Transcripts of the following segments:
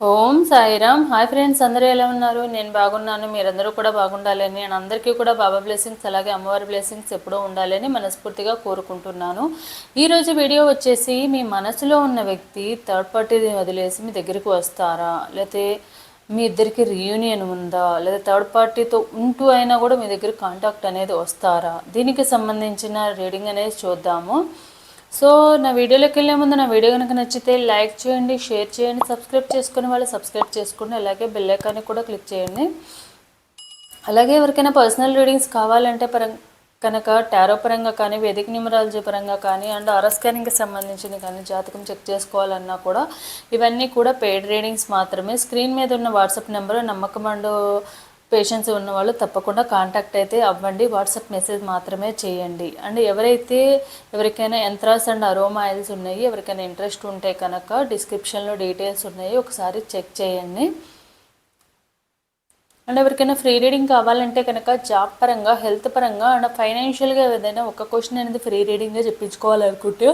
ఓం Sairam. Hi friends అందరూ ఎలా ఉన్నారు? నేను బాగున్నాను. మీరందరూ కూడా బాగుండాలని నేను అందరికీ కూడా బాబా బ్లెస్సింగ్స్ అలాగే అమ్మవారి బ్లెస్సింగ్స్ ఎప్పుడూ ఉండాలని మనస్ఫూర్తిగా కోరుకుంటున్నాను. ఈరోజు వీడియో వచ్చేసి మీ మనసులో ఉన్న వ్యక్తి థర్డ్ పార్టీని వదిలేసి మీ దగ్గరికి వస్తారా? లేకపోతే మీ ఇద్దరికి రియూనియన్ ఉందా? లేదా థర్డ్ పార్టీతో ఉంటూ అయినా కూడా మీ దగ్గర కాంటాక్ట్ అనేది వస్తారా? దీనికి సంబంధించిన రీడింగ్ అనేది చూద్దాము. సో నా వీడియోలోకి వెళ్ళే ముందు నా వీడియో కనుక నచ్చితే లైక్ చేయండి షేర్ చేయండి సబ్స్క్రైబ్ చేసుకుని వాళ్ళు సబ్స్క్రైబ్ చేసుకోండి అలాగే బెల్ ఐకాన్ని కూడా క్లిక్ చేయండి. అలాగే ఎవరికైనా పర్సనల్ రీడింగ్స్ కావాలంటే పరం కనుక టారో పరంగా కానీ వేదిక న్యూమరాలజీ పరంగా కానీ అండ్ ఆర్ సంబంధించింది కానీ జాతకం చెక్ చేసుకోవాలన్నా కూడా ఇవన్నీ కూడా పెయిడ్ రీడింగ్స్ మాత్రమే. స్క్రీన్ మీద ఉన్న వాట్సాప్ నెంబర్ నమ్మకం పేషెంట్స్ ఉన్నవాళ్ళు తప్పకుండా కాంటాక్ట్ అయితే అవ్వండి. వాట్సాప్ మెసేజ్ మాత్రమే చేయండి. అండ్ ఎవరైతే ఎవరికైనా ఎంత్రాస్ అండ్ అరోమా ఆయిల్స్ ఉన్నాయి ఎవరికైనా ఇంట్రెస్ట్ ఉంటే కనుక డిస్క్రిప్షన్లో డీటెయిల్స్ ఉన్నాయి ఒకసారి చెక్ చేయండి. అండ్ ఎవరికైనా ఫ్రీ రీడింగ్ కావాలంటే కనుక జాబ్ పరంగా హెల్త్ పరంగా అండ్ ఫైనాన్షియల్గా ఏదైనా ఒక క్వశ్చన్ అనేది ఫ్రీ రీడింగ్గా చెప్పించుకోవాలనుకుంటే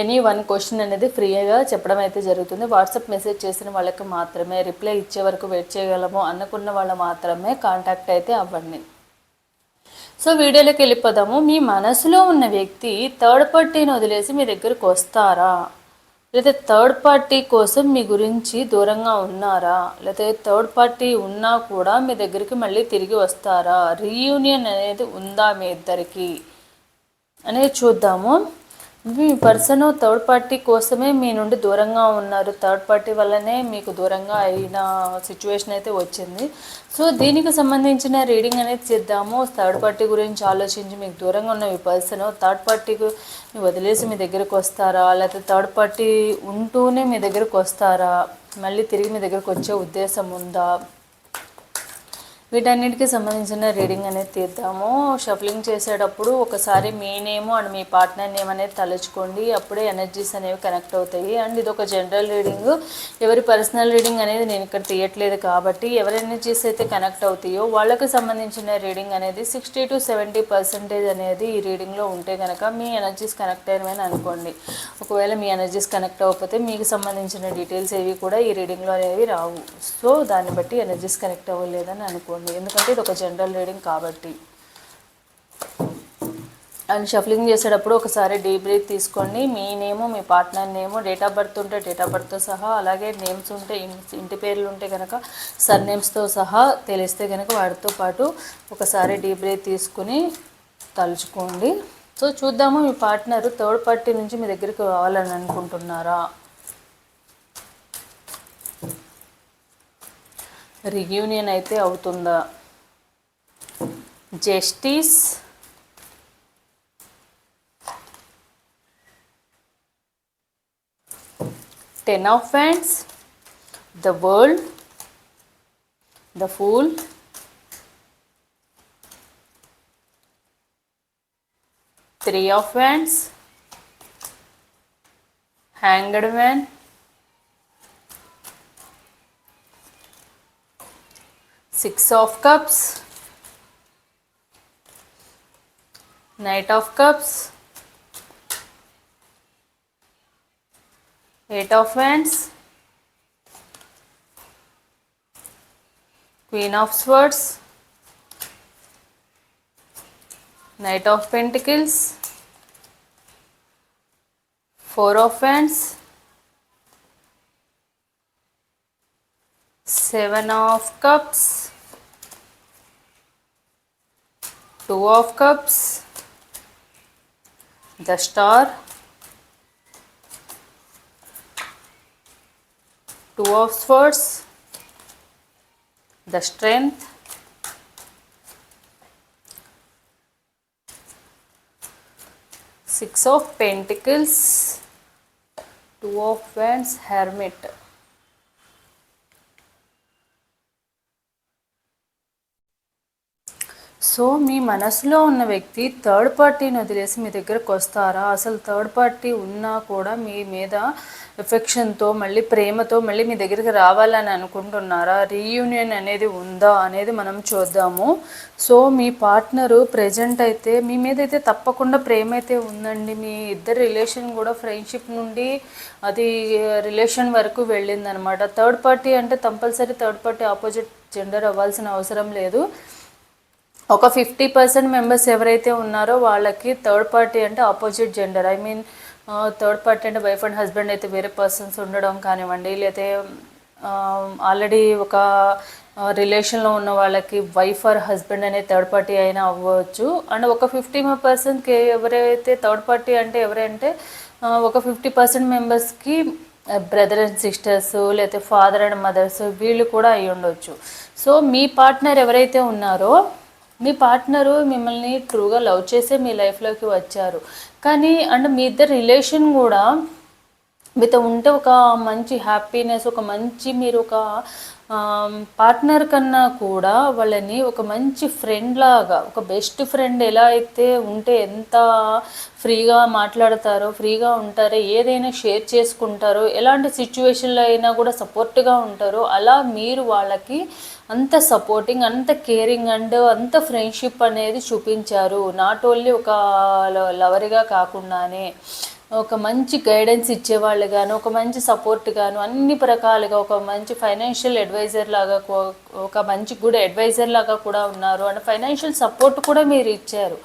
ఎనీ వన్ క్వశ్చన్ అనేది ఫ్రీగా చెప్పడం అయితే జరుగుతుంది. వాట్సాప్ మెసేజ్ చేసిన వాళ్ళకి మాత్రమే రిప్లై ఇచ్చే వరకు వెయిట్ చేయగలము అనుకున్న వాళ్ళు మాత్రమే కాంటాక్ట్ అయితే అవ్వండి. సో వీడియోలోకి వెళ్ళిపోదాము. మీ మనసులో ఉన్న వ్యక్తి థర్డ్ పార్టీని వదిలేసి మీ దగ్గరకు వస్తారా? లేదా థర్డ్ పార్టీ కోసం మీ గురించి దూరంగా ఉన్నారా? లేదా థర్డ్ పార్టీ ఉన్నా కూడా మీ దగ్గరికి మళ్ళీ తిరిగి వస్తారా? రీయూనియన్ అనేది ఉందా మీ ఇద్దరికి? అనేది చూద్దాము. మీ పర్సన్ థర్డ్ పార్టీ కోసమే మీ నుండి దూరంగా ఉన్నారు. థర్డ్ పార్టీ వల్లనే మీకు దూరంగా అయిన సిచ్యువేషన్ అయితే వచ్చింది. సో దీనికి సంబంధించిన రీడింగ్ అనేది చేద్దాము. థర్డ్ పార్టీ గురించి ఆలోచించి మీకు దూరంగా ఉన్న మీ పర్సన్ థర్డ్ పార్టీకి వదిలేసి మీ దగ్గరకు వస్తారా? లేకపోతే థర్డ్ పార్టీ ఉంటూనే మీ దగ్గరకు వస్తారా? మళ్ళీ తిరిగి మీ దగ్గరకు వచ్చే ఉద్దేశం ఉందా? వీటన్నిటికీ సంబంధించిన రీడింగ్ అనేది తీద్దాము. షఫలింగ్ చేసేటప్పుడు ఒకసారి మీ నేమ్ అండ్ మీ పార్ట్నర్ నేమ్ అనేది తలుచుకోండి. అప్పుడే ఎనర్జీస్ అనేవి కనెక్ట్ అవుతాయి. అండ్ ఇది ఒక జనరల్ రీడింగ్ ఎవరి పర్సనల్ రీడింగ్ అనేది నేను ఇక్కడ తీయట్లేదు కాబట్టి ఎవరి ఎనర్జీస్ అయితే కనెక్ట్ అవుతాయో వాళ్ళకి సంబంధించిన రీడింగ్ అనేది సిక్స్టీ టు సెవెంటీ పర్సెంటేజ్ అనేది ఈ రీడింగ్లో ఉంటే కనుక మీ ఎనర్జీస్ కనెక్ట్ అయినవని అనుకోండి. ఒకవేళ మీ ఎనర్జీస్ కనెక్ట్ అవ్వకపోతే మీకు సంబంధించిన డీటెయిల్స్ ఏవి కూడా ఈ రీడింగ్లో అనేవి రావు. సో దాన్ని బట్టి ఎనర్జీస్ కనెక్ట్ అవ్వలేదని అనుకోండి. ఉంటుంది. ఎందుకంటే ఇది ఒక జనరల్ రీడింగ్ కాబట్టి. అండ్ షఫలింగ్ చేసేటప్పుడు ఒకసారి డీ బ్రీత్ తీసుకోండి. మీ name me partner name date of birth ఉంటే డేట్ ఆఫ్ బర్త్తో సహా అలాగే నేమ్స్ ఉంటే ఇంటి పేర్లు ఉంటే కనుక సర్ నేమ్స్తో సహా తెలిస్తే కనుక వాటితో పాటు ఒకసారి డీప్ బ్రీత్ తీసుకుని తలుచుకోండి. సో చూద్దాము మీ పార్ట్నర్ థర్డ్ పార్టీ నుంచి మీ దగ్గరికి రావాలని అనుకుంటున్నారా? రియూనియన్ అయితే అవుతుందా? Justice? Ten of wands the world? The fool? Three of wands hanged man Six of Cups, Knight of Cups, Eight of Wands, Queen of Swords, Knight of Pentacles, Four of Wands, Seven of Cups, two of cups. The star. Two of swords. The strength. Six of pentacles. Two of wands hermit so మీ మనసులో ఉన్న వ్యక్తి third పార్టీని వదిలేసి మీ దగ్గరకు వస్తారా? అసలు third party ఉన్నా కూడా మీ మీద ఎఫెక్షన్తో మళ్ళీ ప్రేమతో మళ్ళీ మీ దగ్గరికి రావాలని అనుకుంటున్నారా? రీయూనియన్ అనేది ఉందా అనేది మనం చూద్దాము. సో మీ పార్ట్నరు ప్రజెంట్ అయితే మీ మీద అయితే తప్పకుండా ప్రేమ అయితే ఉందండి. మీ ఇద్దరు రిలేషన్ కూడా ఫ్రెండ్షిప్ నుండి అది రిలేషన్ వరకు వెళ్ళిందనమాట. థర్డ్ పార్టీ అంటే compulsory third party opposite gender అవ్వాల్సిన అవసరం లేదు. ఒక ఫిఫ్టీ పర్సెంట్ మెంబర్స్ ఎవరైతే ఉన్నారో వాళ్ళకి థర్డ్ పార్టీ అంటే opposite gender. I mean third party అంటే వైఫ్ అండ్ హస్బెండ్ అయితే వేరే పర్సన్స్ ఉండడం కానివ్వండి లేకపోతే ఆల్రెడీ ఒక రిలేషన్లో ఉన్న వాళ్ళకి వైఫ్ ఆర్ హస్బెండ్ అనే థర్డ్ పార్టీ అయినా అవ్వచ్చు. అండ్ ఒక ఫిఫ్టీ పర్సెంట్కి ఎవరైతే థర్డ్ పార్టీ అంటే ఎవరంటే ఒక ఫిఫ్టీ పర్సెంట్ మెంబర్స్కి బ్రదర్ అండ్ సిస్టర్స్ లేకపోతే ఫాదర్ అండ్ మదర్స్ వీళ్ళు కూడా అయి ఉండొచ్చు సో మీ పార్ట్నర్ ఎవరైతే ఉన్నారో మీ పార్ట్నరు మిమ్మల్ని ట్రూగా లవ్ చేసే మీ లైఫ్లోకి వచ్చారు. కానీ అండ్ మీ ఇద్దరు రిలేషన్ కూడా మీతో ఉంటే ఒక మంచి హ్యాపీనెస్ ఒక మంచి మీరు ఒక పార్ట్నర్ కన్నా కూడా వాళ్ళని ఒక మంచి ఫ్రెండ్ లాగా ఒక బెస్ట్ ఫ్రెండ్ ఎలా అయితే ఉంటే ఎంత ఫ్రీగా మాట్లాడతారో ఫ్రీగా ఉంటారో ఏదైనా షేర్ చేసుకుంటారో ఎలాంటి సిచ్యువేషన్లో అయినా కూడా సపోర్ట్గా ఉంటారో అలా మీరు వాళ్ళకి అంత సపోర్టింగ్ అంత కేరింగ్ అండ్ అంత ఫ్రెండ్షిప్ అనేది చూపించారు. నాట్ ఓన్లీ ఒక లవర్గా కాకుండానే. ఒక మంచి గైడెన్స్ ఇచ్చేవాళ్ళు గాను ఒక మంచి సపోర్ట్ గాను అన్ని రకాలుగా ఒక మంచి ఫైనాన్షియల్ అడ్వైజర్ లాగా ఒక మంచి గుడ్ అడ్వైజర్ లాగా కూడా ఉన్నారు. అండ్ ఫైనాన్షియల్ సపోర్ట్ కూడా మీరు ఇచ్చారు.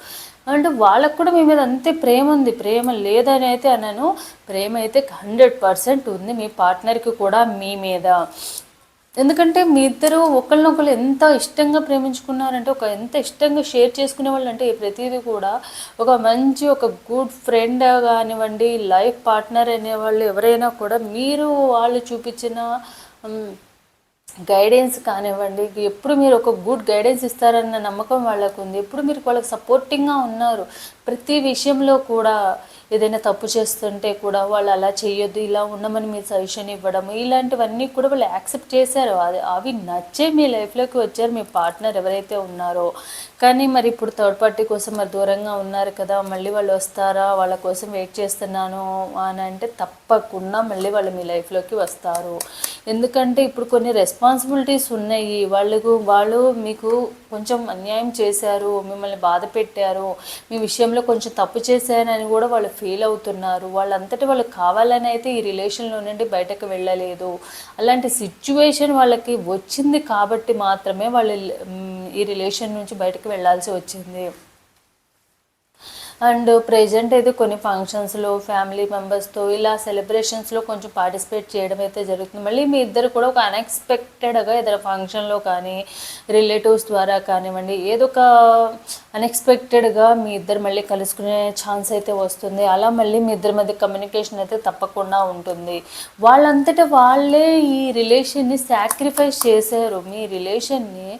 అండ్ వాళ్ళకు కూడా మీ మీద అంతే ప్రేమ ఉంది. ప్రేమ లేదని అయితే అనను. ప్రేమ అయితే హండ్రెడ్ పర్సెంట్ ఉంది మీ పార్ట్నర్కి కూడా మీ మీద. ఎందుకంటే మీ ఇద్దరు ఒకళ్ళనొకళ్ళు ఎంత ఇష్టంగా ప్రేమించుకున్నారంటే ఒక ఎంత ఇష్టంగా షేర్ చేసుకునే వాళ్ళు అంటే ప్రతిదీ కూడా ఒక మంచి ఒక గుడ్ ఫ్రెండ్ కానివ్వండి లైఫ్ పార్ట్నర్ అనేవాళ్ళు ఎవరైనా కూడా మీరు వాళ్ళు చూపించిన గైడెన్స్ కానివ్వండి ఎప్పుడు మీరు ఒక గుడ్ గైడెన్స్ ఇస్తారన్న నమ్మకం వాళ్ళకు ఉంది ఎప్పుడు మీరు వాళ్ళకి సపోర్టింగ్గా ఉన్నారు. ప్రతి విషయంలో కూడా ఏదైనా తప్పు చేస్తుంటే కూడా వాళ్ళు అలా చేయొద్దు ఇలా ఉండమని మీరు సజెషన్ ఇవ్వడం ఇలాంటివన్నీ కూడా వాళ్ళు యాక్సెప్ట్ చేశారు. అది అవి నచ్చే మీ లైఫ్లోకి వచ్చారు మీ పార్ట్నర్ ఎవరైతే ఉన్నారో. కానీ మరి ఇప్పుడు థర్డ్ పార్టీ కోసం మరి దూరంగా ఉన్నారు కదా మళ్ళీ వాళ్ళు వస్తారా? వాళ్ళ కోసం వెయిట్ చేస్తున్నాను అని అంటే తప్పకుండా మళ్ళీ వాళ్ళు మీ లైఫ్లోకి వస్తారు. ఎందుకంటే ఇప్పుడు కొన్ని రెస్పాన్సిబిలిటీస్ ఉన్నాయి. వాళ్ళకు వాళ్ళు మీకు కొంచెం అన్యాయం చేశారు మిమ్మల్ని బాధ పెట్టారు మీ విషయంలో కొంచెం తప్పు చేశానని కూడా వాళ్ళు ఫీల్ అవుతున్నారు. వాళ్ళంతటి వాళ్ళు కావాలని అయితే ఈ రిలేషన్లో నుండి బయటకు వెళ్ళలేదు. అలాంటి సిచ్యువేషన్ వాళ్ళకి వచ్చింది కాబట్టి మాత్రమే వాళ్ళు ఈ రిలేషన్ నుంచి బయటకు వెళ్ళాల్సి వచ్చింది. అండ్ ప్రెజెంట్ అయితే కొన్ని ఫంక్షన్స్లో ఫ్యామిలీ మెంబర్స్తో ఇలా సెలబ్రేషన్స్లో కొంచెం పార్టిసిపేట్ చేయడం అయితే జరుగుతుంది. మళ్ళీ మీ ఇద్దరు కూడా ఒక అన్ఎక్స్పెక్టెడ్గా ఇద్దరు ఫంక్షన్లో కానీ రిలేటివ్స్ ద్వారా కానివ్వండి ఏదో ఒక అన్ఎక్స్పెక్టెడ్గా మీ ఇద్దరు మళ్ళీ కలుసుకునే ఛాన్స్ అయితే వస్తుంది. అలా మళ్ళీ మీ ఇద్దరి మధ్య కమ్యూనికేషన్ అయితే తప్పకుండా ఉంటుంది. వాళ్ళంతటా వాళ్ళే ఈ రిలేషన్ని సాక్రిఫైస్ చేశారు. మీ రిలేషన్ని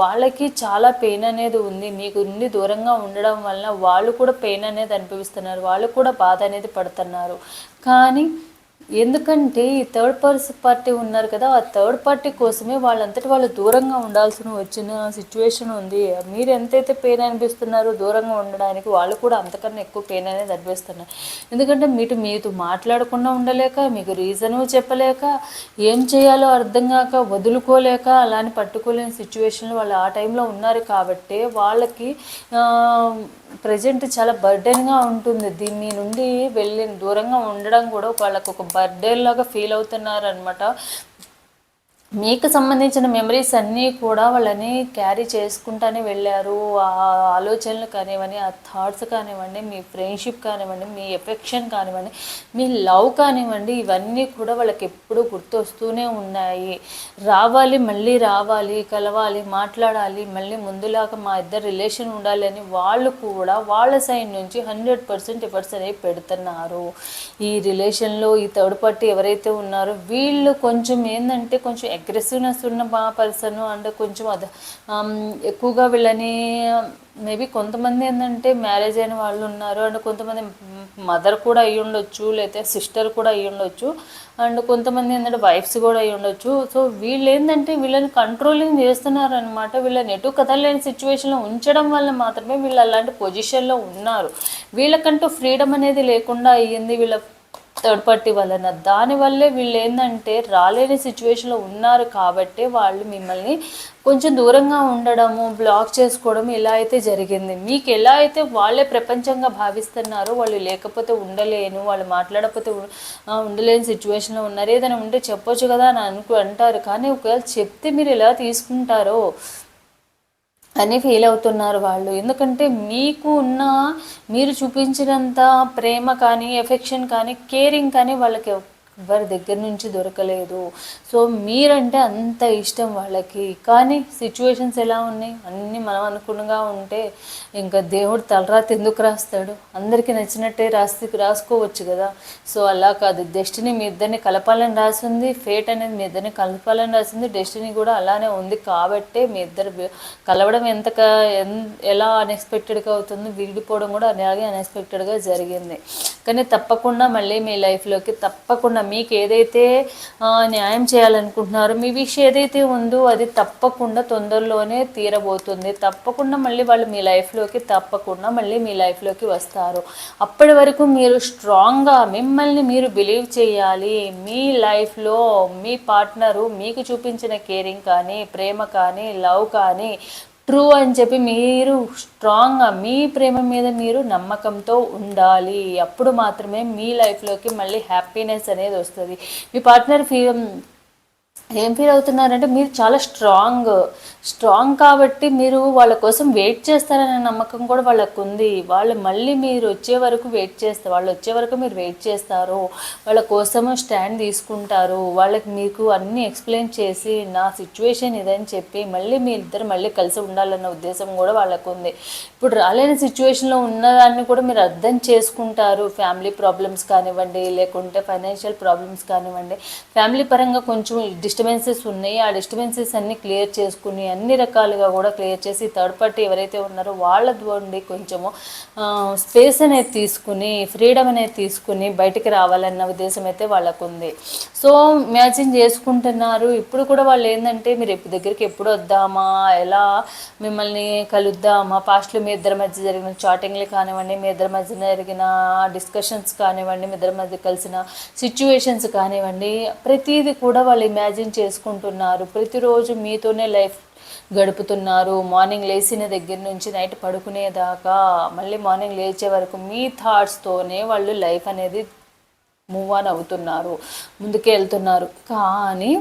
వాళ్ళకి చాలా పెయిన్ అనేది ఉంది. మీకు నుండి దూరంగా ఉండడం వలన వాళ్ళు కూడా పెయిన్ అనేది అనుభవిస్తున్నారు. వాళ్ళు కూడా బాధ అనేది పడుతున్నారు. కానీ ఎందుకంటే ఈ థర్డ్ పర్సన్ పార్టీ ఉన్నారు కదా ఆ థర్డ్ పార్టీ కోసమే వాళ్ళంతటి వాళ్ళు దూరంగా ఉండాల్సిన వచ్చిన సిచ్యువేషన్ ఉంది. మీరు ఎంతైతే పెయిన్ అనిపిస్తున్నారో దూరంగా ఉండడానికి వాళ్ళు కూడా అంతకన్నా ఎక్కువ పెయిన్ అనేది అనిపిస్తున్నారు. ఎందుకంటే మీటు మీతో మాట్లాడకుండా ఉండలేక మీకు రీజను చెప్పలేక ఏం చేయాలో అర్థం కాక వదులుకోలేక అలాని పట్టుకోలేని సిచ్యువేషన్లో వాళ్ళు ఆ టైంలో ఉన్నారు కాబట్టి వాళ్ళకి ప్రజెంట్ చాలా బర్డెన్గా ఉంటుంది. దీన్ని నుండి వెళ్ళి దూరంగా ఉండడం కూడా వాళ్ళకు ఒక బర్డెన్ లాగా ఫీల్ అవుతున్నారు అనమాట మీకు సంబంధించిన మెమరీస్ అన్నీ కూడా వాళ్ళని క్యారీ చేసుకుంటానే వెళ్ళారు. ఆ ఆలోచనలు కానివ్వండి ఆ థాట్స్ కానివ్వండి మీ ఫ్రెండ్షిప్ కానివ్వండి మీ ఎఫెక్షన్ కానివ్వండి మీ లవ్ కానివ్వండి ఇవన్నీ కూడా వాళ్ళకి ఎప్పుడూ గుర్తొస్తూనే ఉన్నాయి. రావాలి మళ్ళీ రావాలి కలవాలి మాట్లాడాలి మళ్ళీ ముందులాగా మా ఇద్దరు రిలేషన్ ఉండాలి అని వాళ్ళు కూడా వాళ్ళ సైడ్ నుంచి హండ్రెడ్ పర్సెంట్ ఎఫర్ట్స్ అనేవి పెడుతున్నారు. ఈ రిలేషన్లో ఈ థర్డ్ పార్టీ ఎవరైతే ఉన్నారో వీళ్ళు కొంచెం ఏంటంటే కొంచెం అగ్రెసివ్నెస్ ఉన్న మా పర్సన్ అండ్ కొంచెం అద ఎక్కువగా వీళ్ళని మేబీ కొంతమంది ఏంటంటే మ్యారేజ్ అయిన వాళ్ళు ఉన్నారు అండ్ కొంతమంది మదర్ కూడా అయ్యి ఉండొచ్చు లేకపోతే సిస్టర్ కూడా అయ్యి ఉండొచ్చు అండ్ కొంతమంది ఏంటంటే వైఫ్స్ కూడా అయ్యి ఉండొచ్చు. సో వీళ్ళు ఏంటంటే వీళ్ళని కంట్రోలింగ్ చేస్తున్నారు అనమాట వీళ్ళని ఎటు కదలేని సిచ్యువేషన్లో ఉంచడం వల్ల మాత్రమే వీళ్ళు అలాంటి పొజిషన్లో ఉన్నారు. వీళ్ళకంటూ ఫ్రీడమ్ అనేది లేకుండా అయ్యింది. వీళ్ళ థర్డ్ పార్టీ వలన. దానివల్లే వీళ్ళు ఏంటంటే రాలేని సిచ్యువేషన్లో ఉన్నారు కాబట్టి వాళ్ళు మిమ్మల్ని కొంచెం దూరంగా ఉండడము బ్లాక్ చేసుకోవడం ఇలా అయితే జరిగింది. మీకు ఎలా అయితే వాళ్ళే ప్రపంచంగా భావిస్తున్నారో వాళ్ళు లేకపోతే ఉండలేను వాళ్ళు మాట్లాడకపోతే ఉండలేని సిచ్యువేషన్లో ఉన్నారు ఏదైనా ఉంటే చెప్పొచ్చు కదా అని అనుకు అంటారు. కానీ ఒకవేళ చెప్తే మీరు ఎలా తీసుకుంటారో అని ఫీల్ అవుతున్నారు వాళ్ళు. ఎందుకంటే మీకు ఉన్న మీరు చూపించినంత ప్రేమ కానీ ఎఫెక్షన్ కానీ కేరింగ్ కానీ వాళ్ళకి ఎవరి దగ్గర నుంచి దొరకలేదు. సో మీరంటే అంత ఇష్టం వాళ్ళకి. కానీ సిచ్యువేషన్స్ ఎలా ఉన్నాయి? అన్నీ మనం అనుకున్నగా ఉంటే ఇంకా దేవుడు తలరాతి ఎందుకు రాస్తాడు? అందరికీ నచ్చినట్టే రాసి రాసుకోవచ్చు కదా. సో అలా కాదు. డెస్టినీ మీ ఇద్దరిని కలపాలని రాసింది. ఫేట్ అనేది మీ ఇద్దరిని కలపాలని రాసింది. డెస్టినీ కూడా అలానే ఉంది కాబట్టే మీ ఇద్దరు కలవడం ఎంత ఎన్- ఎలా అన్ఎక్స్పెక్టెడ్గా అవుతుందో విడిపోవడం కూడా అలాగే అన్ఎక్స్పెక్టెడ్గా జరిగింది. కానీ తప్పకుండా మళ్ళీ మీ లైఫ్లోకి తప్పకుండా మీకు ఏదైతే న్యాయం చేయాలనుకుంటున్నారో మీ విషయం ఏదైతే ఉందో అది తప్పకుండా తొందరలోనే తీరబోతుంది. తప్పకుండా మళ్ళీ వాళ్ళు మీ లైఫ్లోకి తప్పకుండా మళ్ళీ మీ లైఫ్లోకి వస్తారు. అప్పటి వరకు మీరు స్ట్రాంగ్గా మిమ్మల్ని మీరు బిలీవ్ చేయాలి. మీ లైఫ్లో మీ పార్ట్నరు మీకు చూపించిన కేరింగ్ కానీ ప్రేమ కానీ లవ్ కానీ ట్రూ అని చెప్పి మీరు స్ట్రాంగ్గా మీ ప్రేమ మీద మీరు నమ్మకంతో ఉండాలి. అప్పుడు మాత్రమే మీ లైఫ్లోకి మళ్ళీ హ్యాపీనెస్ అనేది వస్తుంది. మీ పార్ట్నర్ ఫీ ఏం ఫీల్ అవుతున్నారంటే మీరు చాలా స్ట్రాంగ్ స్ట్రాంగ్ కాబట్టి మీరు వాళ్ళ కోసం వెయిట్ చేస్తారనే నమ్మకం కూడా వాళ్ళకు ఉంది వాళ్ళు మళ్ళీ మీరు వచ్చే వరకు వెయిట్ చేస్తారు వాళ్ళు వచ్చే వరకు మీరు వెయిట్ చేస్తారు. వాళ్ళ కోసము స్టాండ్ తీసుకుంటారు. వాళ్ళకి మీకు అన్నీ ఎక్స్ప్లెయిన్ చేసి నా సిచ్యువేషన్ ఇదని చెప్పి మళ్ళీ మీ ఇద్దరు మళ్ళీ కలిసి ఉండాలన్న ఉద్దేశం కూడా వాళ్ళకు ఉంది ఇప్పుడు రాలేని సిచ్యువేషన్లో ఉన్నదాన్ని కూడా మీరు అర్థం చేసుకుంటారు. ఫ్యామిలీ ప్రాబ్లమ్స్ కానివ్వండి లేకుంటే ఫైనాన్షియల్ ప్రాబ్లమ్స్ కానివ్వండి ఫ్యామిలీ పరంగా కొంచెం డిస్టర్బెన్సెస్ ఉన్నాయి. ఆ డిస్టర్బెన్సెస్ అన్ని క్లియర్ చేసుకుని అన్ని రకాలుగా కూడా క్లియర్ చేసి థర్డ్ పార్టీ ఎవరైతే ఉన్నారో వాళ్ళ నుండి కొంచెము స్పేస్ అనేది తీసుకుని ఫ్రీడమ్ అనేది తీసుకుని బయటికి రావాలన్న ఉద్దేశం అయితే వాళ్ళకు ఉంది సో ఇమాజిన్ చేసుకుంటున్నారు. ఇప్పుడు కూడా వాళ్ళు ఏంటంటే మీరు ఇప్పుడు దగ్గరికి ఎప్పుడు వద్దామా? ఎలా మిమ్మల్ని కలుద్దామా? పాస్ట్లో మీ ఇద్దరి మధ్య జరిగిన చాటింగ్లు కానివ్వండి మీ ఇద్దరి మధ్య జరిగిన డిస్కషన్స్ కానివ్వండి మీ ఇద్దరి మధ్య కలిసిన సిచ్యువేషన్స్ కానివ్వండి ప్రతిదీ కూడా వాళ్ళు ఇమాజిన్ చేసుకుంటున్నారు. ప్రతిరోజు మీతోనే లైఫ్ గడుపుతున్నారు. మార్నింగ్ లేచిన దగ్గర నుంచి నైట్ పడుకునేదాకా మళ్ళీ మార్నింగ్ లేచే వరకు మీ థాట్స్తోనే వాళ్ళు లైఫ్ అనేది మూవ్ ఆన్ అవుతున్నారు. ముందుకు వెళ్తున్నారు. కానీ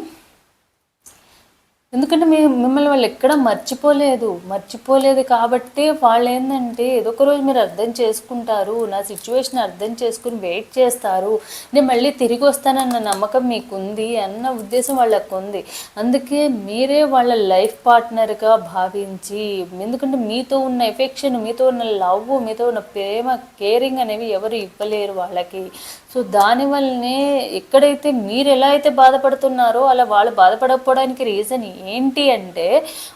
ఎందుకంటే మీ మిమ్మల్ని వాళ్ళు ఎక్కడ మర్చిపోలేదు. మర్చిపోలేదు కాబట్టి వాళ్ళు ఏంటంటే ఏదో ఒక రోజు మీరు అర్థం చేసుకుంటారు నా సిచ్యువేషన్ అర్థం చేసుకుని వెయిట్ చేస్తారు నేను మళ్ళీ తిరిగి వస్తానన్న నమ్మకం మీకు ఉంది అన్న ఉద్దేశం వాళ్ళకు ఉంది అందుకే మీరే వాళ్ళ లైఫ్ పార్ట్నర్గా భావించి ఎందుకంటే మీతో ఉన్న ఎఫెక్షన్ మీతో ఉన్న లవ్ మీతో ఉన్న ప్రేమ కేరింగ్ అనేవి ఎవరు ఇవ్వలేరు వాళ్ళకి. సో దానివల్లనే ఎక్కడైతే మీరు ఎలా అయితే బాధపడుతున్నారో అలా వాళ్ళు బాధపడకపోవడానికి రీజన్ ఏంటి అంటే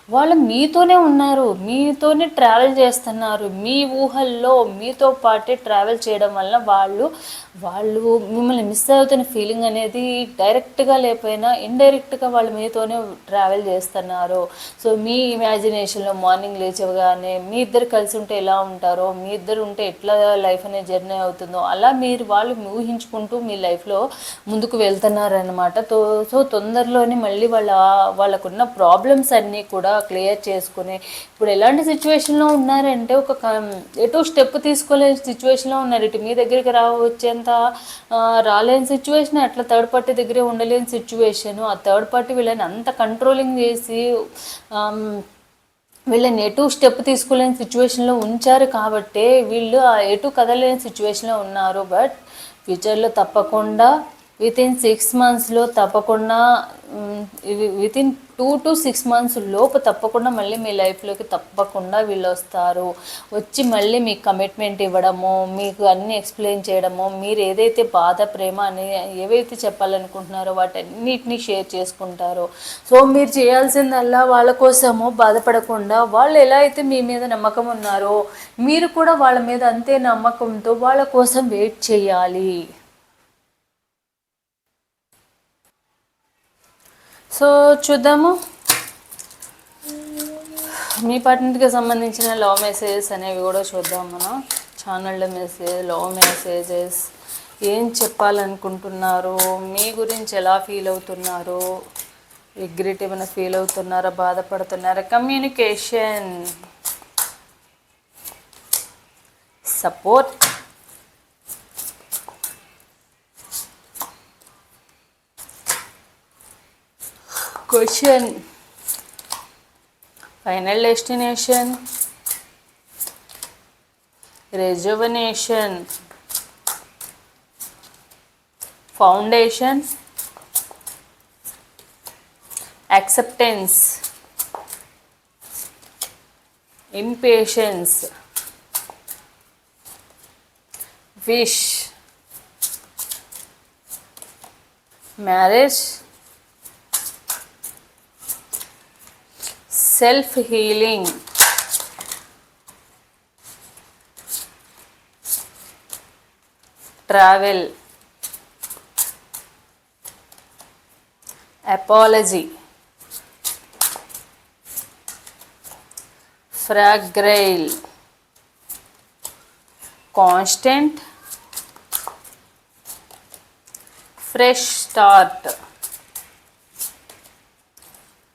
వాళ్ళు మీతోనే ఉన్నారు మీతోనే ట్రావెల్ చేస్తున్నారు మీ ఊహల్లో మీతో పాటే ట్రావెల్ చేయడం వల్ల వాళ్ళు వాళ్ళు మిమ్మల్ని మిస్ అవుతున్న ఫీలింగ్ అనేది డైరెక్ట్గా లేకపోయినా ఇండైరెక్ట్గా వాళ్ళు మీతోనే ట్రావెల్ చేస్తున్నారు. సో మీ ఇమాజినేషన్లో మార్నింగ్ లేచగానే మీ ఇద్దరు కలిసి ఉంటే ఎలా ఉంటారో మీ ఇద్దరు ఉంటే ఎట్లా లైఫ్ అనేది జర్నీ అవుతుందో అలా మీరు వాళ్ళు ఊహించుకుంటూ మీ లైఫ్లో ముందుకు వెళ్తున్నారనమాట తో సో తొందరలోనే మళ్ళీ వాళ్ళ వాళ్ళకున్న ప్రాబ్లమ్స్ అన్నీ కూడా క్లియర్ చేసుకుని ఇప్పుడు ఎలాంటి సిచ్యువేషన్లో ఉన్నారంటే ఒక ఎటు స్టెప్ తీసుకోలేని సిచ్యువేషన్లో ఉన్నారు. ఇటు మీ దగ్గరికి రా వచ్చేంత రాలేని సిచ్యువేషన్ అట్లా థర్డ్ పార్టీ దగ్గరే ఉండలేని సిచ్యువేషను ఆ థర్డ్ పార్టీ వీళ్ళని అంత కంట్రోలింగ్ చేసి వీళ్ళని ఎటు స్టెప్ తీసుకోలేని సిచ్యువేషన్లో ఉంచారు కాబట్టే వీళ్ళు ఆ ఎటు కదలేని సిచ్యువేషన్లో ఉన్నారు. బట్ ఫ్యూచర్లో తప్పకుండా విత్ ఇన్ సిక్స్ మంత్స్లో తప్పకుండా within two to six months లోపు తప్పకుండా మళ్ళీ మీ లైఫ్లోకి తప్పకుండా వీళ్ళు వస్తారు. వచ్చి మళ్ళీ మీకు కమిట్మెంట్ ఇవ్వడము మీకు అన్నీ ఎక్స్ప్లెయిన్ చేయడము మీరు ఏదైతే బాధ ప్రేమ అని ఏవైతే చెప్పాలనుకుంటున్నారో వాటన్నిటిని షేర్ చేసుకుంటారో. సో మీరు చేయాల్సిందల్లా వాళ్ళ కోసము బాధపడకుండా వాళ్ళు ఎలా అయితే మీ మీద నమ్మకం ఉన్నారో మీరు కూడా వాళ్ళ మీద అంతే నమ్మకంతో వాళ్ళ కోసం వెయిట్ చేయాలి. సో చూద్దాము. మీ పార్ట్నర్కి సంబంధించిన లవ్ మెసేజెస్ అనేవి కూడా చూద్దాం మనం. ఛానళ్ళ మెసేజ్ లవ్ మెసేజెస్ ఏం చెప్పాలనుకుంటున్నారు మీ గురించి ఎలా ఫీల్ అవుతున్నారు రిగ్రెట్ ఏమైనా ఫీల్ అవుతున్నారా బాధపడుతున్నారా? Communication support Question. Final destination. Rejuvenation. Foundation. Acceptance. Impatience. Wish. Marriage. self healing. Travel. Apology. Fragile. Constant. fresh start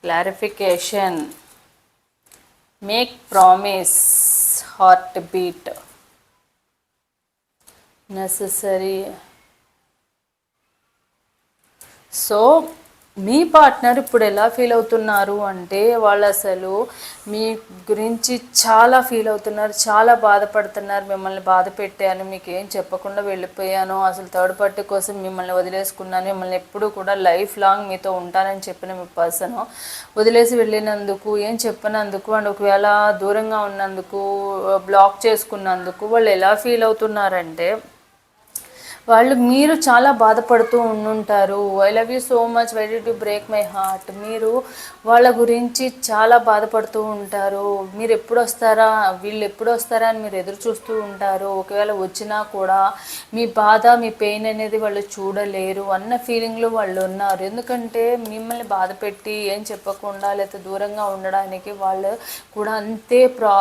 clarification make promise heart beat. necessary so మీ partner ఇప్పుడు ఎలా ఫీల్ అవుతున్నారు అంటే వాళ్ళు అసలు మీ గురించి చాలా ఫీల్ అవుతున్నారు చాలా బాధపడుతున్నారు మిమ్మల్ని బాధ పెట్టాను మీకు ఏం చెప్పకుండా వెళ్ళిపోయాను అసలు థర్డ్ పార్టీ కోసం మిమ్మల్ని వదిలేసుకున్నాను మిమ్మల్ని ఎప్పుడు కూడా లైఫ్ లాంగ్ మీతో ఉంటానని చెప్పిన మీ పర్సన్ వదిలేసి వెళ్ళినందుకు ఏం చెప్పినందుకు అండ్ ఒకవేళ దూరంగా ఉన్నందుకు బ్లాక్ చేసుకున్నందుకు వాళ్ళు ఎలా ఫీల్ అవుతున్నారంటే వాళ్ళు మీరు చాలా బాధపడుతూ ఉండుంటారు. I love you so much why did break my heart మీరు వాళ్ళ గురించి చాలా బాధపడుతూ ఉంటారు. మీరు ఎప్పుడు వస్తారా? వీళ్ళు ఎప్పుడు వస్తారా అని మీరు ఎదురు చూస్తూ ఉంటారు. ఒకవేళ వచ్చినా కూడా మీ బాధ మీ పెయిన్ అనేది వాళ్ళు చూడలేరు అన్న ఫీలింగ్లో వాళ్ళు ఉన్నారు. ఎందుకంటే మిమ్మల్ని బాధ పెట్టి ఏం చెప్పకుండా లేకపోతే దూరంగా ఉండడానికి వాళ్ళు కూడా అంతే ప్రా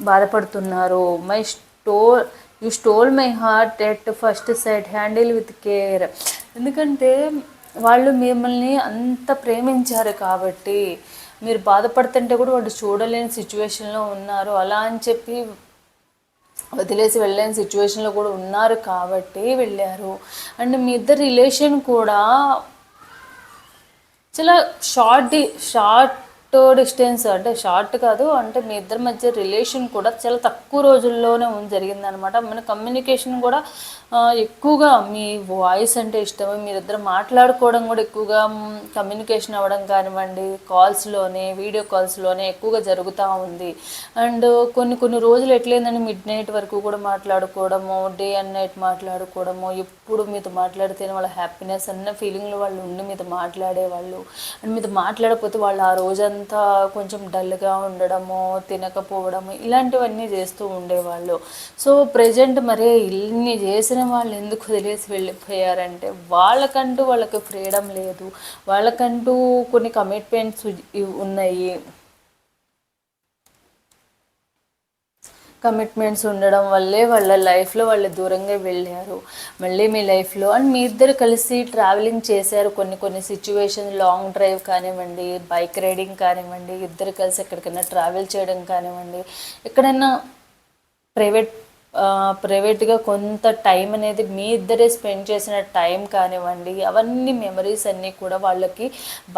బాధపడుతున్నారు. My store you stole my heart at first sight handle with care ఎందుకంటే వాళ్ళు మిమ్మల్ని అంత ప్రేమించారు కాబట్టి మీరు బాధపడుతుంటే కూడా వాళ్ళు చూడలేని సిచ్యువేషన్లో ఉన్నారు. అలా అని చెప్పి వదిలేసి వెళ్ళలేని సిచ్యువేషన్లో కూడా ఉన్నారు కాబట్టి వెళ్ళారు. అండ్ మీ ఇద్దరు రిలేషన్ కూడా చాలా షార్ట్ షార్ట్ డిస్టెన్స్ అంటే షార్ట్ కాదు అంటే మీ ఇద్దరి మధ్య రిలేషన్ కూడా చాలా తక్కువ రోజుల్లోనే జరిగిందనమాట. మన కమ్యూనికేషన్ కూడా ఎక్కువగా మీ వాయిస్ అంటే ఇష్టం మీరిద్దరు మాట్లాడుకోవడం కూడా ఎక్కువగా కమ్యూనికేషన్ అవ్వడం కానివ్వండి కాల్స్లోనే వీడియో కాల్స్లోనే ఎక్కువగా జరుగుతూ ఉంది. అండ్ కొన్ని కొన్ని రోజులు ఎట్లయిందని మిడ్ నైట్ వరకు కూడా మాట్లాడుకోవడము డే అండ్ నైట్ మాట్లాడుకోవడము ఎప్పుడు మీతో మాట్లాడితేనే వాళ్ళ హ్యాపీనెస్ అన్న ఫీలింగ్లో వాళ్ళు ఉండి మీతో మాట్లాడేవాళ్ళు. అండ్ మీతో మాట్లాడకపోతే వాళ్ళు ఆ రోజంతా కొంచెం డల్గా ఉండడము తినకపోవడము ఇలాంటివన్నీ చేస్తూ ఉండేవాళ్ళు. సో ప్రజెంట్ మరే ఇన్ని చేసిన చేసిన వాళ్ళు ఎందుకు వదిలేసి వెళ్ళిపోయారంటే వాళ్ళకంటూ వాళ్ళకి ఫ్రీడమ్ లేదు. వాళ్ళకంటూ కొన్ని కమిట్మెంట్స్ ఉన్నాయి. కమిట్మెంట్స్ ఉండడం వల్లే వాళ్ళ లైఫ్లో వాళ్ళు దూరంగా వెళ్ళారు. మళ్ళీ మీ లైఫ్లో అండ్ మీ ఇద్దరు కలిసి ట్రావెలింగ్ చేశారు కొన్ని కొన్ని సిచ్యువేషన్ లాంగ్ డ్రైవ్ కానివ్వండి బైక్ రైడింగ్ కానివ్వండి ఇద్దరు కలిసి ఎక్కడికైనా ట్రావెల్ చేయడం కానివ్వండి ఎక్కడైనా ప్రైవేట్ ప్రైవేట్గా కొంత టైం అనేది మీ ఇద్దరే స్పెండ్ చేసిన టైం కానివ్వండి అవన్నీ మెమరీస్ అన్నీ కూడా వాళ్ళకి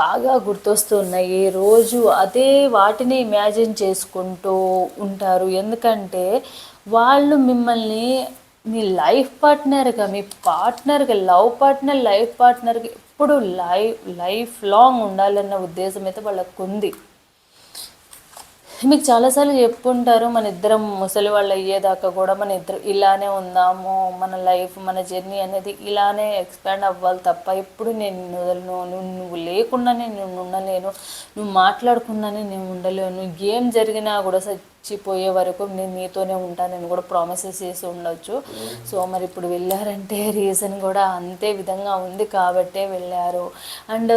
బాగా గుర్తొస్తున్నాయి రోజు అదే వాటిని ఇమాజిన్ చేసుకుంటూ ఉంటారు. ఎందుకంటే వాళ్ళు మిమ్మల్ని మీ లైఫ్ పార్ట్నర్గా మీ పార్ట్నర్గా లవ్ పార్ట్నర్ లైఫ్ పార్ట్నర్గా ఎప్పుడు లైఫ్ లైఫ్ లాంగ్ ఉండాలన్న ఉద్దేశం అయితే వాళ్ళకు ఉంది మీకు చాలాసార్లు చెప్పుంటారు మన ఇద్దరం ముసలి వాళ్ళు అయ్యేదాకా కూడా మన ఇద్దరు ఇలానే ఉందాము మన లైఫ్ మన జర్నీ అనేది ఇలానే ఎక్స్పాండ్ అవ్వాలి తప్ప ఎప్పుడు నేను వదలను నువ్వు నువ్వు లేకుండానే నేను ఉండలేను నువ్వు మాట్లాడుకున్నానే నేను ఉండలేను ఏం జరిగినా కూడా చచ్చిపోయే వరకు నేను నీతోనే ఉంటానని కూడా ప్రామిసెస్ చేసి ఉండొచ్చు. సో మరి ఇప్పుడు వెళ్ళారంటే రీజన్ కూడా అంతే విధంగా ఉంది కాబట్టే వెళ్ళారు. అండ్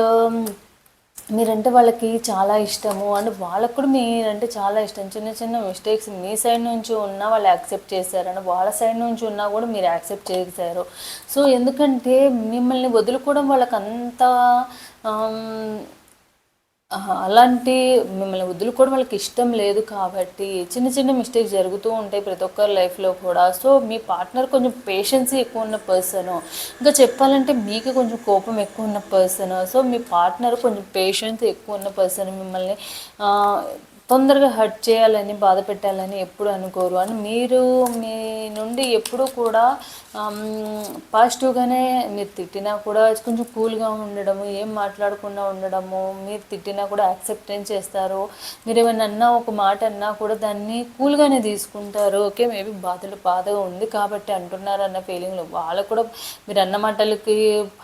మీరంటే వాళ్ళకి చాలా ఇష్టము అండ్ వాళ్ళకు కూడా మీరంటే చాలా ఇష్టం. చిన్న చిన్న మిస్టేక్స్ మీ సైడ్ నుంచి ఉన్నా వాళ్ళు యాక్సెప్ట్ చేశారు అండ్ వాళ్ళ సైడ్ నుంచి ఉన్నా కూడా మీరు యాక్సెప్ట్ చేశారు. సో ఎందుకంటే మిమ్మల్ని వదులుకోవడం వాళ్ళకి అంత అలాంటి మిమ్మల్ని వదులుకోవడం వాళ్ళకి ఇష్టం లేదు కాబట్టి చిన్న చిన్న మిస్టేక్స్ జరుగుతూ ఉంటాయి ప్రతి ఒక్కరి లైఫ్లో కూడా. సో మీ పార్ట్నర్ కొంచెం పేషెన్స్ ఎక్కువ ఉన్న పర్సన్ ఇంకా చెప్పాలంటే మీకు కొంచెం కోపం ఎక్కువ ఉన్న పర్సన్ సో మీ పార్ట్నర్ కొంచెం పేషెన్స్ ఎక్కువ ఉన్న పర్సన్ మిమ్మల్ని తొందరగా హర్ట్ చేయాలని బాధ పెట్టాలని ఎప్పుడు అనుకోరు. అని మీరు మీ నుండి ఎప్పుడూ కూడా పాజిటివ్గానే మీరు తిట్టినా కూడా కొంచెం కూల్గా ఉండడము ఏం మాట్లాడకుండా ఉండడము మీరు తిట్టినా కూడా యాక్సెప్టెన్స్ చేస్తారు. మీరు ఏమైనా అన్నా ఒక మాట అన్నా కూడా దాన్ని కూల్గానే తీసుకుంటారు. ఓకే మేబీ బాధలు బాధగా ఉంది కాబట్టి అంటున్నారు అన్న ఫీలింగ్లో వాళ్ళకు కూడా మీరు అన్న మాటలకి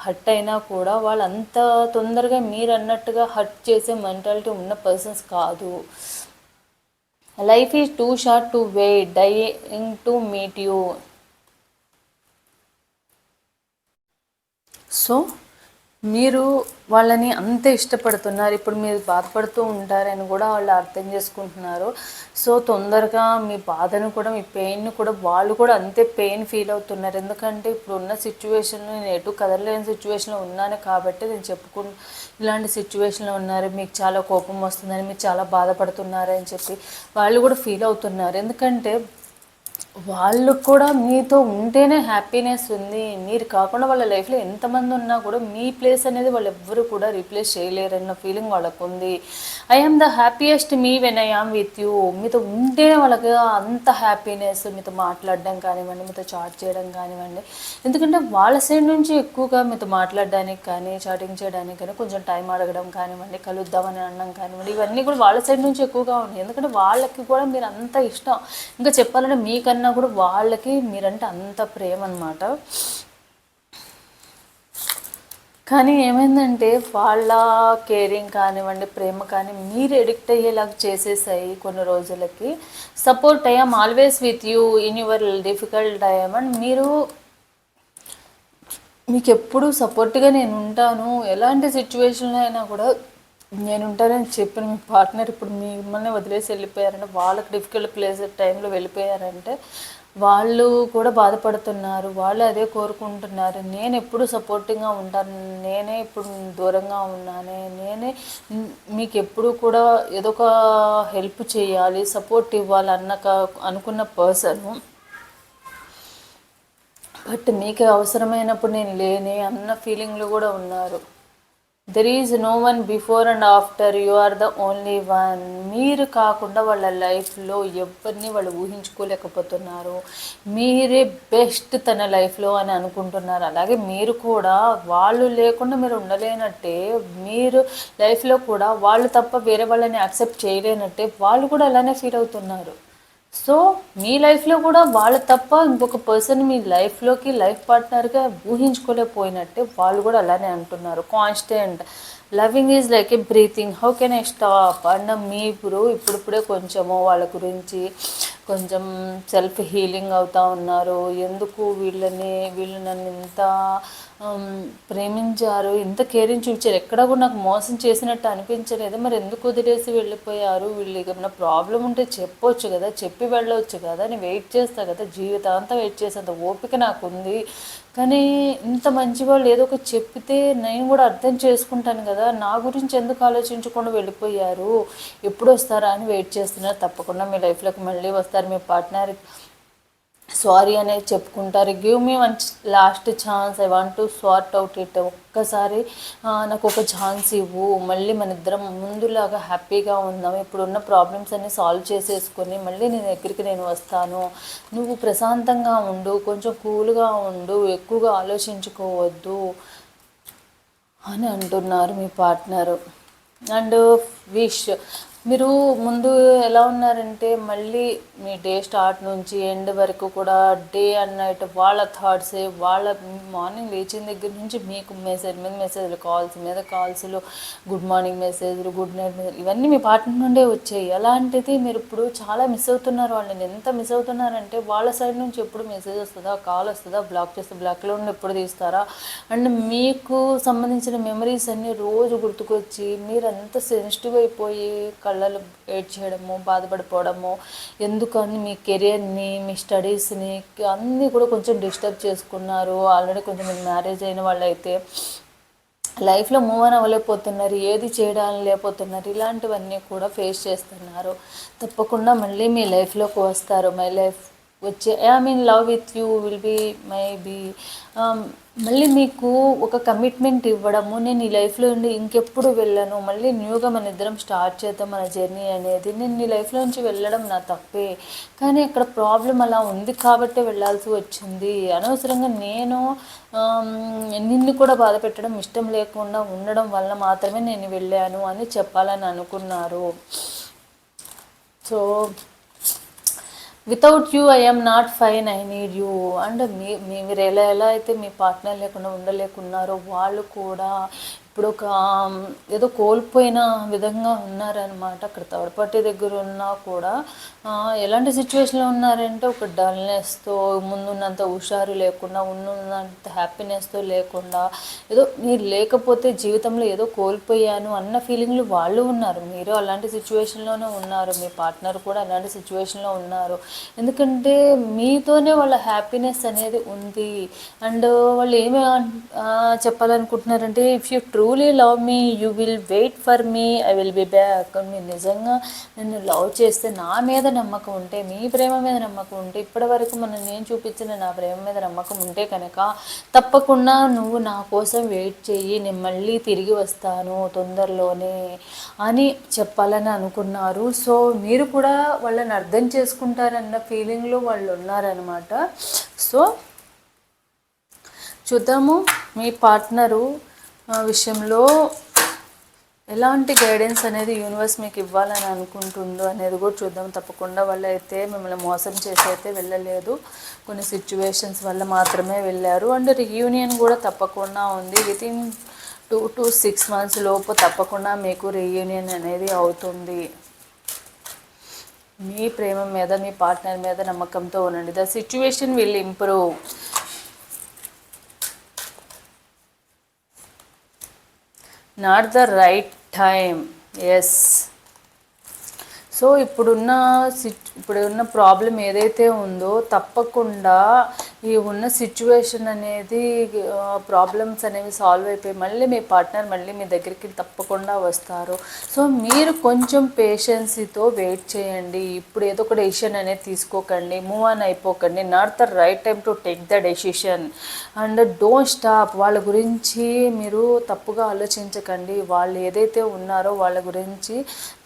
హర్ట్ అయినా కూడా వాళ్ళు అంత తొందరగా మీరు అన్నట్టుగా హర్ట్ చేసే మెంటాలిటీ ఉన్న పర్సన్స్ కాదు. Life is too short to wait, dying to meet you. So, మీరు వాళ్ళని అంత ఇష్టపడుతున్నారు ఇప్పుడు మీరు బాధపడుతూ ఉంటారని కూడా వాళ్ళు అర్థం చేసుకుంటున్నారు. సో తొందరగా మీ బాధను కూడా మీ పెయిన్ను కూడా వాళ్ళు కూడా అంతే పెయిన్ ఫీల్ అవుతున్నారు. ఎందుకంటే ఇప్పుడు ఉన్న సిచ్యువేషన్లో నేను ఎటు కదలలేని సిచ్యువేషన్లో ఉన్నాను కాబట్టి నేను చెప్పుకు ఇలాంటి సిచ్యువేషన్లో ఉన్నారు. మీకు చాలా కోపం వస్తుందని మీరు చాలా బాధపడుతున్నారని చెప్పి వాళ్ళు కూడా ఫీల్ అవుతున్నారు. ఎందుకంటే వాళ్ళు కూడా మీతో ఉంటేనే హ్యాపీనెస్ ఉంది. మీరు కాకుండా వాళ్ళ లైఫ్లో ఎంతమంది ఉన్నా కూడా మీ ప్లేస్ అనేది వాళ్ళు ఎవ్వరు కూడా రీప్లేస్ చేయలేరన్న ఫీలింగ్ వాళ్ళకు ఉంది. I the happiest me when I am with you మీతో ఉంటేనే వాళ్ళకి అంత హ్యాపీనెస్ మీతో మాట్లాడడం కానివ్వండి మీతో చాట్ చేయడం కానివ్వండి. ఎందుకంటే వాళ్ళ సైడ్ నుంచి ఎక్కువగా మీతో మాట్లాడడానికి కానీ చాటింగ్ చేయడానికి కానీ కొంచెం టైం అడగడం కానివ్వండి కలుద్దామని అనడం కానివ్వండి ఇవన్నీ కూడా వాళ్ళ సైడ్ నుంచి ఎక్కువగా ఉన్నాయి. ఎందుకంటే వాళ్ళకి కూడా మీరు అంత ఇష్టం. ఇంకా చెప్పాలంటే మీకన్నా కన్నా కూడా వాళ్ళకి మీరంటే అంత ప్రేమ అనమాట కానీ ఏమైందంటే వాళ్ళ కేరింగ్ కానివ్వండి ప్రేమ కానీ మీరు ఎడిక్ట్ అయ్యేలాగా చేసేసాయి కొన్ని రోజులకి. Support I'm always with you in your difficult time and మీరు మీకు ఎప్పుడు సపోర్ట్గా నేను ఉంటాను. ఎలాంటి సిచ్యువేషన్లో అయినా కూడా నేనుంటానని చెప్పిన మీ పార్ట్నర్ ఇప్పుడు మిమ్మల్ని వదిలేసి వెళ్ళిపోయారంటే వాళ్ళకి డిఫికల్ట్ ప్లేస్ టైంలో వెళ్ళిపోయారంటే వాళ్ళు కూడా బాధపడుతున్నారు. వాళ్ళు అదే కోరుకుంటున్నారు. నేను ఎప్పుడు సపోర్టింగ్గా ఉంటాను. నేనే ఇప్పుడు దూరంగా ఉన్నానే. నేనే మీకు ఎప్పుడు కూడా ఏదో ఒక హెల్ప్ చేయాలి సపోర్ట్ ఇవ్వాలి అన్న అనుకున్న పర్సన్ బట్ మీకు అవసరమైనప్పుడు నేను లేని అన్న ఫీలింగ్లు కూడా ఉన్నారు. There is no one before and after you are the only one మీరు కాకుండా వాళ్ళ లైఫ్లో ఎవరిని వాళ్ళు ఊహించుకోలేకపోతున్నారు. మీరే బెస్ట్ తన లైఫ్లో అని అనుకుంటున్నారు. అలాగే మీరు కూడా వాళ్ళు లేకుండా మీరు ఉండలేనట్టే మీరు లైఫ్లో కూడా వాళ్ళు తప్ప వేరే వాళ్ళని యాక్సెప్ట్ చేయలేనట్టే వాళ్ళు కూడా అలానే ఫీల్ అవుతున్నారు. సో మీ లైఫ్లో కూడా వాళ్ళు తప్ప ఇంకొక పర్సన్ మీ లైఫ్లోకి లైఫ్ పార్ట్నర్గా ఊహించుకోలేకపోయినట్టే వాళ్ళు కూడా అలానే అంటున్నారు. Constant loving is like a breathing how can I stop and మీ ఇప్పుడు ఇప్పుడిప్పుడే కొంచెము వాళ్ళ గురించి కొంచెం సెల్ఫ్ హీలింగ్ అవుతూ ఉన్నారు. ఎందుకు వీళ్ళని వీళ్ళు నన్ను ఇంత ప్రేమించారు ఇంత కేరింగ్ చూపించారు. ఎక్కడ కూడా నాకు మోసం చేసినట్టు అనిపించలేదు. మరి ఎందుకు వదిలేసి వెళ్ళిపోయారు? వీళ్ళు ఏమైనా ప్రాబ్లం ఉంటే చెప్పొచ్చు కదా చెప్పి వెళ్ళవచ్చు కదా నేను వెయిట్ చేస్తా కదా జీవితాంతం వెయిట్ చేసేంత ఓపిక నాకు ఉంది కానీ ఇంత మంచి వాళ్ళు ఏదో ఒక చెప్తే నేను కూడా అర్థం చేసుకుంటాను కదా నా గురించి ఎందుకు ఆలోచించకుండా వెళ్ళిపోయారు? ఎప్పుడు వస్తారా అని వెయిట్ చేస్తున్నారు. తప్పకుండా మీ లైఫ్లోకి మళ్ళీ వస్తారు. మీ పార్ట్నర్ సారీ అనేది చెప్పుకుంటారు. Give me one last chance I want to sort out it ఒక్కసారి నాకు ఒక ఛాన్స్ ఇవ్వు. మళ్ళీ మన ఇద్దరం ముందులాగా హ్యాపీగా ఉందాం. ఇప్పుడున్న ప్రాబ్లమ్స్ అన్ని సాల్వ్ చేసేసుకొని మళ్ళీ నేను దగ్గరికి నేను వస్తాను. నువ్వు ప్రశాంతంగా ఉండు. కొంచెం కూల్గా ఉండు. ఎక్కువగా ఆలోచించుకోవద్దు అని అంటున్నారు మీ పార్ట్నరు అండ్ విష్ మీరు ముందు ఎలా ఉన్నారంటే మళ్ళీ మీ డే స్టార్ట్ నుంచి ఎండ్ వరకు కూడా డే అండ్ నైట్ వాళ్ళ థాట్సే వాళ్ళ మార్నింగ్ లేచిన దగ్గర నుంచి మీకు మెసేజ్ మీద మెసేజ్లు కాల్స్ మీద కాల్స్లు గుడ్ మార్నింగ్ మెసేజ్లు గుడ్ నైట్ మెసేజ్ ఇవన్నీ మీ పార్ట్నర్ నుండే వచ్చాయి. అలాంటిది మీరు ఇప్పుడు చాలా మిస్ అవుతున్నారు వాళ్ళని. ఎంత మిస్ అవుతున్నారంటే వాళ్ళ సైడ్ నుంచి ఎప్పుడు మెసేజ్ వస్తుందా కాల్ వస్తుందా బ్లాక్ చేస్తే బ్లాక్లో ఉండి ఎప్పుడు తీస్తారా? అండ్ మీకు సంబంధించిన మెమరీస్ అన్నీ రోజు గుర్తుకొచ్చి మీరు అంత సెన్సిటివ్ అయిపోయి కళ్ళలు ఏడ్ చేయడము బాధపడిపోవడము ఎందుకని మీ కెరియర్ని మీ స్టడీస్ని అన్నీ కూడా కొంచెం డిస్టర్బ్ చేసుకున్నారు. ఆల్రెడీ కొంచెం మీకు మ్యారేజ్ అయిన వాళ్ళైతే లైఫ్లో మూవ్ ఆన్ అవ్వలేకపోతున్నారు ఏది చేయడానికి లేకపోతున్నారు ఇలాంటివన్నీ కూడా ఫేస్ చేస్తున్నారు. తప్పకుండా మళ్ళీ మీ లైఫ్లోకి వస్తారు. మై లైఫ్ వచ్చే I mean love with you will be my be మళ్ళీ మీకు ఒక కమిట్మెంట్ ఇవ్వడము నేను ఈ లైఫ్లో ఉండి ఇంకెప్పుడు వెళ్ళను మళ్ళీ న్యూగా మన ఇద్దరం స్టార్ట్ చేద్దాం మన జర్నీ అనేది నేను నీ లైఫ్లో నుంచి వెళ్ళడం నా తప్పే. కానీ అక్కడ ప్రాబ్లం అలా ఉంది కాబట్టే వెళ్ళాల్సి వచ్చింది. అనవసరంగా నేను um, నిన్ను కూడా బాధ పెట్టడం ఇష్టం లేకుండా ఉండడం వల్ల మాత్రమే నేను వెళ్ళాను అని చెప్పాలని అనుకున్నారు. So without you I'm not fine I need you and మీ మీ- మీరు ఎలా ఎలా అయితే మీ పార్ట్నర్ లేకుండా ఉండలేకున్నారో వాళ్ళు కూడా ఇప్పుడు ఒక ఏదో కోల్పోయిన విధంగా ఉన్నారనమాట అక్కడ థర్డ్ పార్టీ దగ్గర ఉన్నా కూడా ఎలాంటి సిచ్యువేషన్లో ఉన్నారంటే ఒక డల్నెస్తో ముందున్నంత హుషారు లేకుండా ఉన్నంత హ్యాపీనెస్తో లేకుండా ఏదో మీరు లేకపోతే జీవితంలో ఏదో కోల్పోయాను అన్న ఫీలింగ్లు వాళ్ళు ఉన్నారు. మీరు అలాంటి సిచ్యువేషన్లోనే ఉన్నారు. మీ పార్ట్నర్ కూడా అలాంటి సిచ్యువేషన్లో ఉన్నారు. ఎందుకంటే మీతోనే వాళ్ళ హ్యాపీనెస్ అనేది ఉంది. అండ్ వాళ్ళు ఏమి చెప్పాలనుకుంటున్నారంటే if you true truly love me you will wait for me I will be back మీరు నిజంగా నన్ను లవ్ చేస్తే నా మీద నమ్మకం ఉంటే మీ ప్రేమ మీద నమ్మకం ఉంటే ఇప్పటి వరకు మనం నేను చూపించిన నా ప్రేమ మీద నమ్మకం ఉంటే కనుక తప్పకుండా నువ్వు నా కోసం వెయిట్ చెయ్యి నేను మళ్ళీ తిరిగి వస్తాను తొందరలోనే అని చెప్పాలని అనుకున్నారు. సో మీరు కూడా వాళ్ళని అర్థం చేసుకుంటారన్న ఫీలింగ్లో వాళ్ళు ఉన్నారనమాట సో చూద్దాము మీ పార్ట్నరు విషయంలో ఎలాంటి గైడెన్స్ అనేది యూనివర్స్ మీకు ఇవ్వాలని అనుకుంటుందో అనేది కూడా చూద్దాం. తప్పకుండా వాళ్ళు అయితే మిమ్మల్ని మోసం చేసి అయితే వెళ్ళలేదు. కొన్ని సిచ్యువేషన్స్ వల్ల మాత్రమే వెళ్ళారు. అండ్ రీయూనియన్ కూడా తప్పకుండా ఉంది. Within two to six months లోపు తప్పకుండా మీకు రీయూనియన్ అనేది అవుతుంది. మీ ప్రేమ మీద మీ పార్ట్నర్ మీద నమ్మకంతో ఉండండి. The situation will improve not the right time yes so ఇప్పుడున్న ఇప్పుడు ఉన్న ప్రాబ్లం ఏదైతే ఉందో తప్పకుండా ఈ ఉన్న సిచ్యువేషన్ అనేది ప్రాబ్లమ్స్ అనేవి సాల్వ్ అయిపోయి మళ్ళీ మీ పార్ట్నర్ మళ్ళీ మీ దగ్గరికి తప్పకుండా వస్తారు. సో మీరు కొంచెం పేషెన్సీతో వెయిట్ చేయండి. ఇప్పుడు ఏదో ఒక డెసిషన్ అనేది తీసుకోకండి. Move on అయిపోకండి. Not the right time to take the decision and don't stop వాళ్ళ గురించి మీరు తప్పుగా ఆలోచించకండి. వాళ్ళు ఏదైతే ఉన్నారో వాళ్ళ గురించి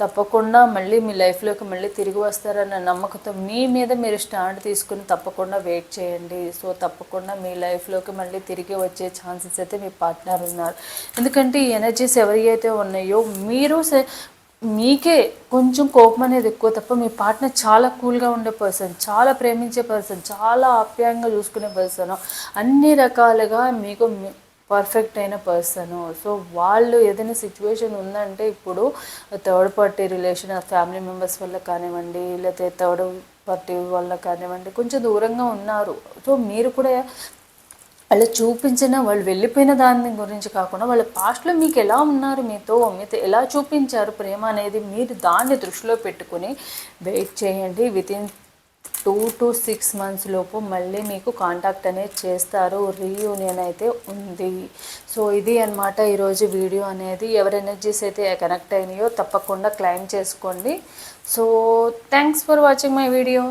తప్పకుండా మళ్ళీ మీ లైఫ్లోకి మళ్ళీ తిరిగి వస్తారని అన్న నమ్మకంతో మీ మీద మీరు స్టాండ్ తీసుకుని తప్పకుండా వెయిట్ చేయండి. సో తప్పకుండా మీ లైఫ్లోకి మళ్ళీ తిరిగి వచ్చే ఛాన్సెస్ అయితే మీ పార్ట్నర్ ఉన్నారు. ఎందుకంటే ఈ ఎనర్జీస్ ఎవరి అయితే ఉన్నాయో మీరు మీకే కొంచెం కోపం అనేది ఎక్కువ తప్ప మీ పార్ట్నర్ చాలా కూల్గా ఉండే పర్సన్ చాలా ప్రేమించే పర్సన్ చాలా ఆప్యాయంగా చూసుకునే పర్సన్. అన్ని రకాలుగా మీకు పర్ఫెక్ట్ అయిన పర్సన్ సో వాళ్ళు ఏదైనా సిచ్యువేషన్ ఉందంటే ఇప్పుడు third party relation family members వల్ల కానివ్వండి లేకపోతే థర్డ్ పార్టీ వల్ల కానివ్వండి కొంచెం దూరంగా ఉన్నారు. సో మీరు కూడా వాళ్ళు చూపించిన వాళ్ళు వెళ్ళిపోయిన దాని గురించి కాకుండా వాళ్ళ పాస్ట్లో మీకు ఎలా ఉన్నారు మీతో? మీతో ఎలా చూపించారు ప్రేమ అనేది మీరు దాన్ని దృష్టిలో పెట్టుకుని వెయిట్ చేయండి. Within two to six months లోపు మళ్ళీ మీకు కాంటాక్ట్ అనేది చేస్తారు. రీయూనియన్ అయితే ఉంది. సో ఇది అనమాట ఈరోజు వీడియో అనేది. ఎవరి ఎనర్జీస్ అయితే కనెక్ట్ అయినాయో తప్పకుండా క్లైమ్ చేసుకోండి. So thanks for watching my video